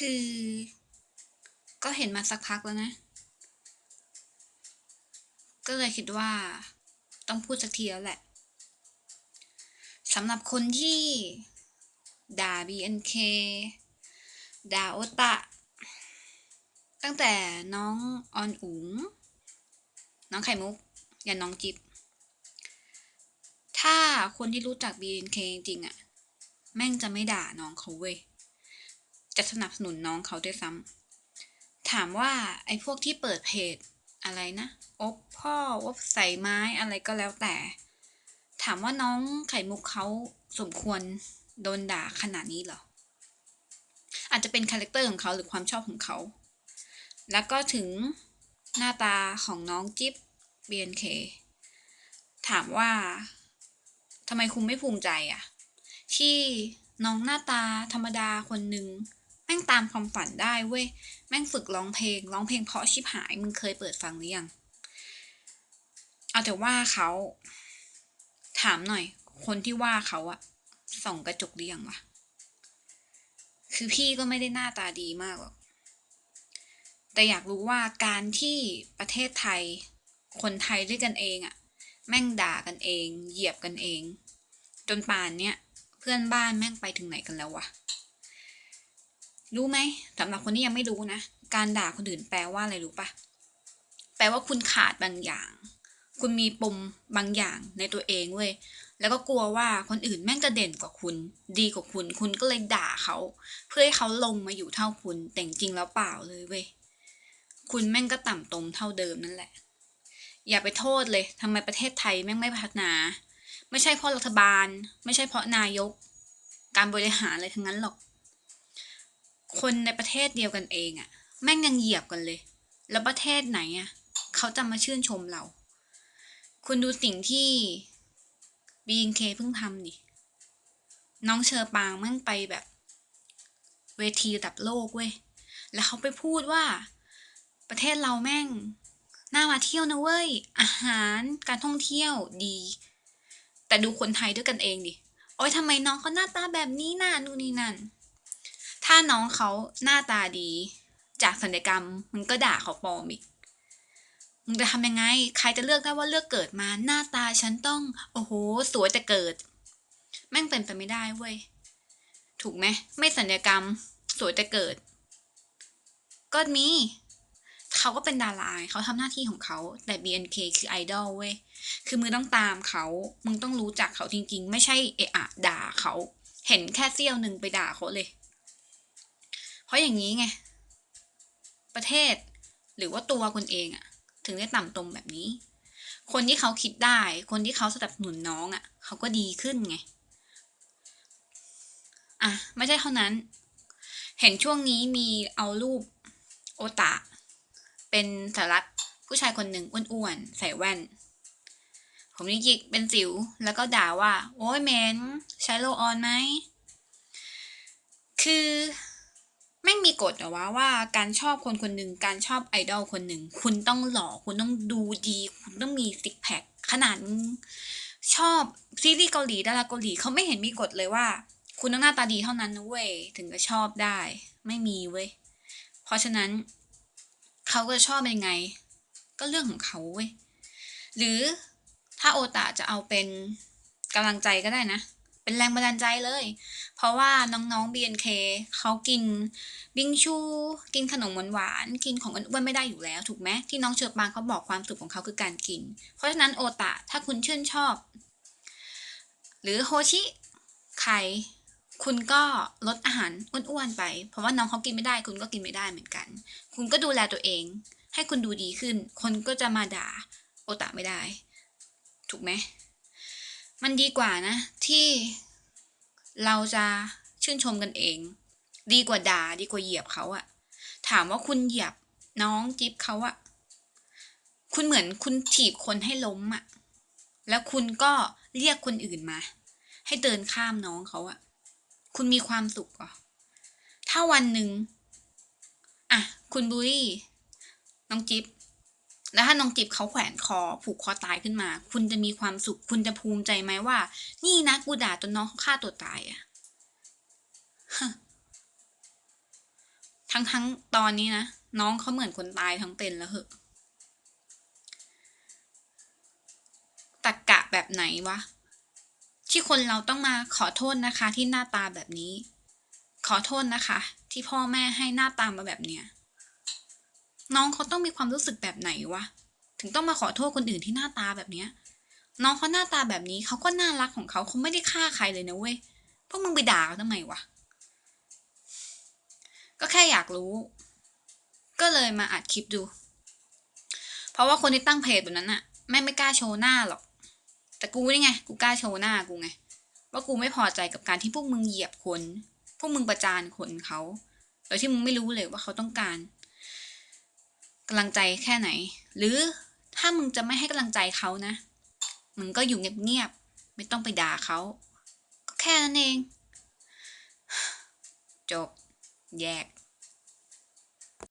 คือ ก็เห็นมาสักพักแล้วนะ ก็เลยคิดว่าต้องพูดสักทีแล้วแหละสำหรับคนที่ด่า BNK ด่าโอตะ ตั้งแต่น้องออนอุ๋ง น้องไข่มุก ยันน้องจิบ ถ้าคนที่รู้จัก BNK จริงอะแม่งจะไม่ด่าน้องเขาเว้ย จะสนับสนุนน้องเขาด้วยซ้ำถามว่าไอ้พวกที่เปิดเพจอะไรนะอบพ่ออบใส่ไม้อะไรก็แล้วแต่ ถามว่าน้องไข่มุกเขาสมควรโดนด่าขนาดนี้เหรอ อาจจะเป็นคาแรคเตอร์ของเขาหรือความชอบของเขา แล้วก็ถึงหน้าตาของน้องจิ๊บ BNK ถามว่าทำไมคุณไม่ภูมิใจอะที่น้องหน้าตาธรรมดาคนหนึ่ง ม่งตามความฝันได้เว้ย แม่งฝึกร้องเพลง ร้องเพลงเพราะชิบหาย มึงเคยเปิดฟังหรือยัง เอาแต่ว่าเขา ถามหน่อย คนที่ว่าเขาอะส่องกระจกหรือยังวะ คือพี่ก็ไม่ได้หน้าตาดีมากหรอก แต่อยากรู้ว่าการที่ประเทศไทย คนไทยด้วยกันเองอะแม่งด่ากันเอง เหยียบกันเอง จนป่านเนี้ยเพื่อนบ้านแม่งไปถึงไหนกันแล้ววะ รู้ไหมสำหรับคนที่ยังไม่รู้นะ การด่าคนอื่นแปลว่าอะไรรู้ปะแปลว่าคุณขาดบางอย่าง คุณมีปมบางอย่างในตัวเองเว้ยแล้วก็กลัวว่าคนอื่นแม่งจะเด่นกว่าคุณ ดีกว่าคุณ คุณก็เลยด่าเขา เพื่อให้เขาลงมาอยู่เท่าคุณ แต่จริงแล้วเปล่าเลยเว้ยคุณแม่งก็ต่ำตมเท่าเดิมนั่นแหละ อย่าไปโทษเลยทำไมประเทศไทยแม่งไม่พัฒนา ไม่ใช่เพราะรัฐบาล ไม่ใช่เพราะนายก การบริหารอะไรทั้งนั้นหรอก คนในประเทศเดียวกันเองอะแม่งยังเหยียบกันเลย แล้วประเทศไหนอะเขาจะมาชื่นชมเรา คุณดูสิ่งที่ BNK เพิ่งทำดิน้องเชอปางแม่งไปแบบ เวทีระดับโลกเว้ย แล้วเขาไปพูดว่า ประเทศเราแม่งน่ามาเที่ยวนะเว้ย อาหารการท่องเที่ยวดี แต่ดูคนไทยด้วยกันเองดิ โอ๊ยทำไมน้องเขาหน้าตาแบบนี้น่ะนู่นนี่นั่น ถ้าน้องเขาหน้าตาดี จากศัลยกรรมมันก็ด่าเขาปลอมอีกมึงจะทำยังไง ใครจะเลือกได้ว่าเลือกเกิดมาหน้าตาฉันต้อง โอ้โห สวยแต่เกิด แม่งเป็นไปไม่ได้เว้ย ถูกไหมไม่ศัลยกรรม สวยแต่เกิด ก็มีเขาก็เป็นดาราเขาทำหน้าที่ของเขา แต่ BNK คือไอดอลเว้ย คือมึงต้องตามเขา มึงต้องรู้จักเขาจริงๆ ไม่ใช่เอะอะด่าเขา เห็นแค่เสี้ยวหนึ่งไปด่าเขาเลย เพราะอย่างนี้ไง ประเทศหรือว่าตัวคนเองอะถึงได้ต่ำตมแบบนี้ คนที่เขาคิดได้ คนที่เขาสนับสนุนน้องอะเขาก็ดีขึ้นไงอะไม่ใช่เท่านั้น เห็นช่วงนี้มีเอารูปโอตะ เป็นสารัตผู้ชายคนหนึ่งอ้วนๆใส่แว่น ผมนี่ยิกเป็นสิว แล้วก็ด่าว่า โอ้ยเมนใช้โลออนไหม คือ ม่งมีกฎเหรอวะว่าการชอบคนคนหนึ่งการชอบไอดอลคนหนึ่งคุณต้องหล่อคุณต้องดูดี คุณต้องมีซิกแพคขนาดชอบซีรีส์เกาหลีดาราเกาหลีเขาไม่เห็นมีกฎเลยว่า คุณต้องหน้าตาดีเท่านั้นนะเว้ยถึงจะชอบได้ ไม่มีเว้ยเพราะฉะนั้นเขาก็จะชอบเป็นไง ก็เรื่องของเขาเว้ยหรือถ้าโอตาจะเอาเป็นกำลังใจก็ได้นะ เป็นแรงบันดาลใจเลย เพราะว่าน้องๆ BNK เขากินบิงชู กินขนมหวานๆกินของอ้วนๆไม่ได้อยู่แล้วถูกไหมที่น้องเชอปางเขาบอกความสุขของเขาคือการกิน เพราะฉะนั้นโอตะถ้าคุณชื่นชอบ หรือโฮชิไข่คุณก็ลดอาหารอ้วนๆไป เพราะว่าน้องเขากินไม่ได้ คุณก็กินไม่ได้เหมือนกัน คุณก็ดูแลตัวเอง ให้คุณดูดีขึ้น คนก็จะมาด่าโอตะไม่ได้ ถูกไหม มันดีกว่านะ ที่เราจะชื่นชมกันเอง ดีกว่าด่าดีกว่าเหยียบเขาอะถามว่าคุณเหยียบน้องจิ๊บเขาอะคุณเหมือนคุณถีบคนให้ล้มอะแล้วคุณก็เรียกคนอื่นมา ให้เดินข้ามน้องเขาอะคุณมีความสุขเหรอถ้าวันหนึ่งอะคุณบุรีน้องจิ๊บ แล้วถ้าน้องจิบเขาแขวนคอผูกคอตายขึ้นมา คุณจะมีความสุข คุณจะภูมิใจไหมว่า นี่นะกูด่าจนน้องเขาฆ่าตัวตายอะทั้งทั้งตอนนี้นะน้องเขาเหมือนคนตายทั้งเป็นแล้วเหอะตักกะแบบไหนวะ ที่คนเราต้องมาขอโทษนะคะ ที่หน้าตาแบบนี้ ขอโทษนะคะ ที่พ่อแม่ให้หน้าตามาแบบเนี้ย น้องเขาต้องมีความรู้สึกแบบไหนวะ ถึงต้องมาขอโทษคนอื่นที่หน้าตาแบบเนี้ย น้องเขาหน้าตาแบบนี้เขาก็น่ารักของเขาเขาไม่ได้ฆ่าใครเลยนะเว้ย พวกมึงไปด่าเขาทำไมวะ ก็แค่อยากรู้ ก็เลยมาอัดคลิปดู เพราะว่าคนที่ตั้งเพจแบบนั้นอะแม่ไม่กล้าโชว์หน้าหรอก แต่กูนี่ไง กูกล้าโชว์หน้ากูไง ว่ากูไม่พอใจกับการที่พวกมึงเหยียบคน พวกมึงประจานคนเขา โดยที่มึงไม่รู้เลยว่าเขาต้องการ กำลังใจแค่ไหน หรือถ้ามึงจะไม่ให้กำลังใจเขานะ มึงก็อยู่เงียบๆไม่ต้องไปด่าเขาก็แค่นั้นเอง จบ แยก